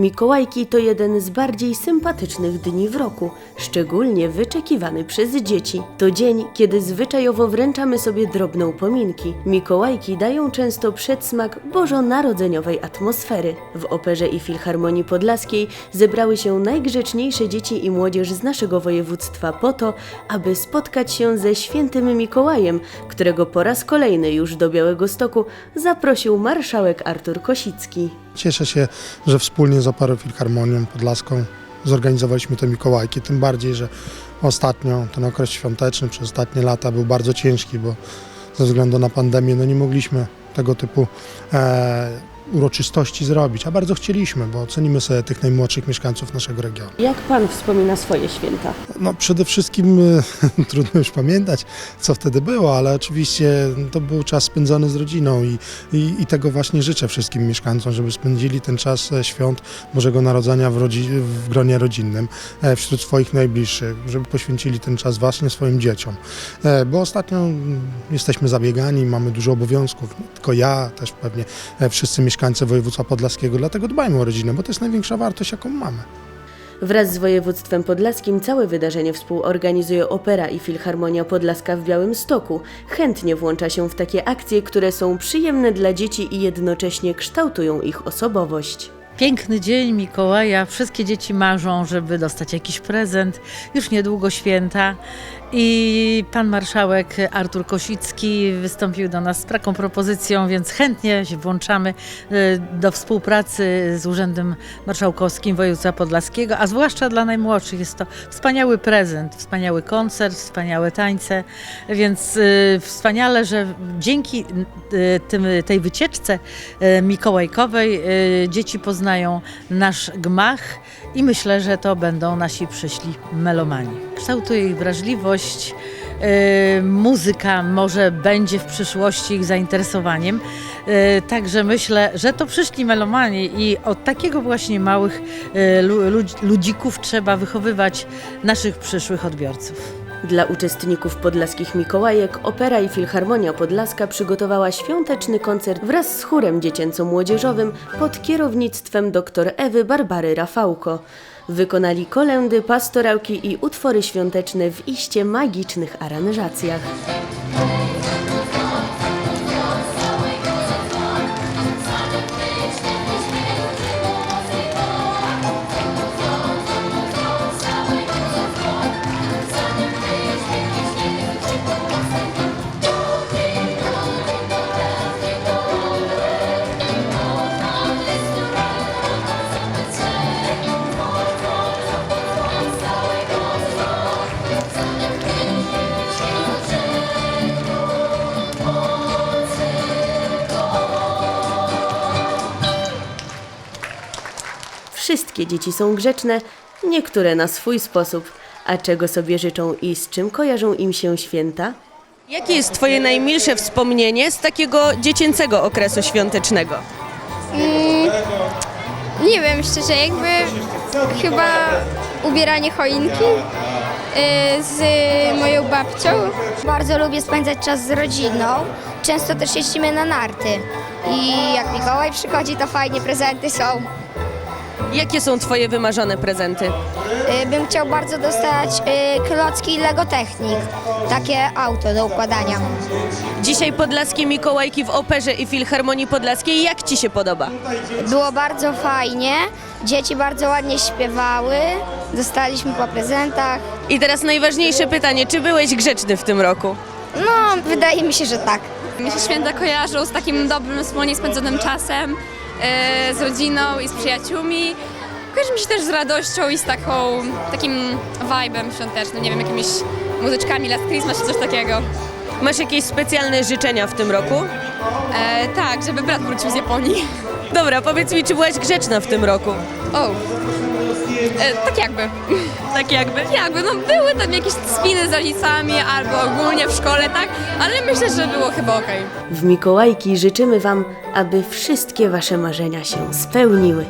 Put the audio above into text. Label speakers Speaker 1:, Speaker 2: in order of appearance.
Speaker 1: Mikołajki to jeden z bardziej sympatycznych dni w roku, szczególnie wyczekiwany przez dzieci. To dzień, kiedy zwyczajowo wręczamy sobie drobne upominki. Mikołajki dają często przedsmak bożonarodzeniowej atmosfery. W Operze i Filharmonii Podlaskiej zebrały się najgrzeczniejsze dzieci i młodzież z naszego województwa po to, aby spotkać się ze świętym Mikołajem, którego po raz kolejny już do Białego Stoku zaprosił marszałek Artur Kosicki.
Speaker 2: Cieszę się, że wspólnie z Operą Filharmonią Podlaską zorganizowaliśmy te Mikołajki, tym bardziej, że ostatnio ten okres świąteczny przez ostatnie lata był bardzo ciężki, bo ze względu na pandemię no nie mogliśmy tego typu e, uroczystości zrobić, a bardzo chcieliśmy, bo cenimy sobie tych najmłodszych mieszkańców naszego regionu.
Speaker 1: Jak pan wspomina swoje święta?
Speaker 2: No przede wszystkim e, trudno już pamiętać, co wtedy było, ale oczywiście to był czas spędzony z rodziną i, i, i tego właśnie życzę wszystkim mieszkańcom, żeby spędzili ten czas e, świąt Bożego Narodzenia w, rodzi, w gronie rodzinnym, e, wśród swoich najbliższych, żeby poświęcili ten czas właśnie swoim dzieciom. Bo ostatnio mm, jesteśmy zabiegani, mamy dużo obowiązków, nie tylko ja, też pewnie wszyscy mieszkańcy województwa podlaskiego, dlatego dbajmy o rodzinę, bo to jest największa wartość, jaką mamy.
Speaker 1: Wraz z województwem podlaskim całe wydarzenie współorganizuje Opera i Filharmonia Podlaska w Białymstoku. Chętnie włącza się w takie akcje, które są przyjemne dla dzieci i jednocześnie kształtują ich osobowość.
Speaker 3: Piękny dzień Mikołaja. Wszystkie dzieci marzą, żeby dostać jakiś prezent. Już niedługo święta. I pan marszałek Artur Kosicki wystąpił do nas z taką propozycją, więc chętnie się włączamy y, do współpracy z Urzędem Marszałkowskim Województwa Podlaskiego, a zwłaszcza dla najmłodszych. Jest to wspaniały prezent, wspaniały koncert, wspaniałe tańce, więc y, wspaniale, że dzięki y, tym, tej wycieczce mikołajkowej dzieci poznają nasz gmach i myślę, że to będą nasi przyszli melomani. Kształtuje ich wrażliwość, y, muzyka może będzie w przyszłości ich zainteresowaniem, y, także myślę, że to przyszli melomani i od takiego właśnie małych y, ludz- ludzików trzeba wychowywać naszych przyszłych odbiorców.
Speaker 1: Dla uczestników podlaskich Mikołajek Opera i Filharmonia Podlaska przygotowała świąteczny koncert wraz z chórem dziecięco-młodzieżowym pod kierownictwem dr Ewy Barbary Rafałko. Wykonali kolędy, pastorałki i utwory świąteczne w iście magicznych aranżacjach. Wszystkie dzieci są grzeczne, niektóre na swój sposób. A czego sobie życzą i z czym kojarzą im się święta?
Speaker 4: Jakie jest Twoje najmilsze wspomnienie z takiego dziecięcego okresu świątecznego?
Speaker 5: Nie wiem, szczerze, jakby chyba ubieranie choinki y, z moją babcią.
Speaker 6: Bardzo lubię spędzać czas z rodziną. Często też jeździmy na narty. I jak Mikołaj przychodzi, to fajnie prezenty są.
Speaker 4: Jakie są Twoje wymarzone prezenty?
Speaker 6: Y, Bym chciał bardzo dostać y, klocki Lego Technik. Takie auto do układania.
Speaker 4: Dzisiaj podlaskie Mikołajki w Operze i Filharmonii Podlaskiej. Jak Ci się podoba?
Speaker 6: Było bardzo fajnie. Dzieci bardzo ładnie śpiewały. Dostaliśmy po prezentach.
Speaker 4: I teraz najważniejsze pytanie, czy byłeś grzeczny w tym roku?
Speaker 6: No, wydaje mi się, że tak.
Speaker 5: Mi się święta kojarzą z takim dobrym, wspólnie spędzonym czasem, y, z rodziną i z przyjaciółmi. Kojarzy mi się też z radością i z taką, takim vibe'em świątecznym, nie wiem, jakimiś muzyczkami Last Christmas czy coś takiego.
Speaker 4: Masz jakieś specjalne życzenia w tym roku?
Speaker 5: E, tak, żeby brat wrócił z Japonii.
Speaker 4: Dobra, powiedz mi, czy byłaś grzeczna w tym roku?
Speaker 5: O, e, tak jakby.
Speaker 4: Tak jakby?
Speaker 5: Jakby, no były tam jakieś spiny z rodzicami albo ogólnie w szkole, tak, ale myślę, że było chyba okej.
Speaker 1: W Mikołajki życzymy Wam, aby wszystkie Wasze marzenia się spełniły.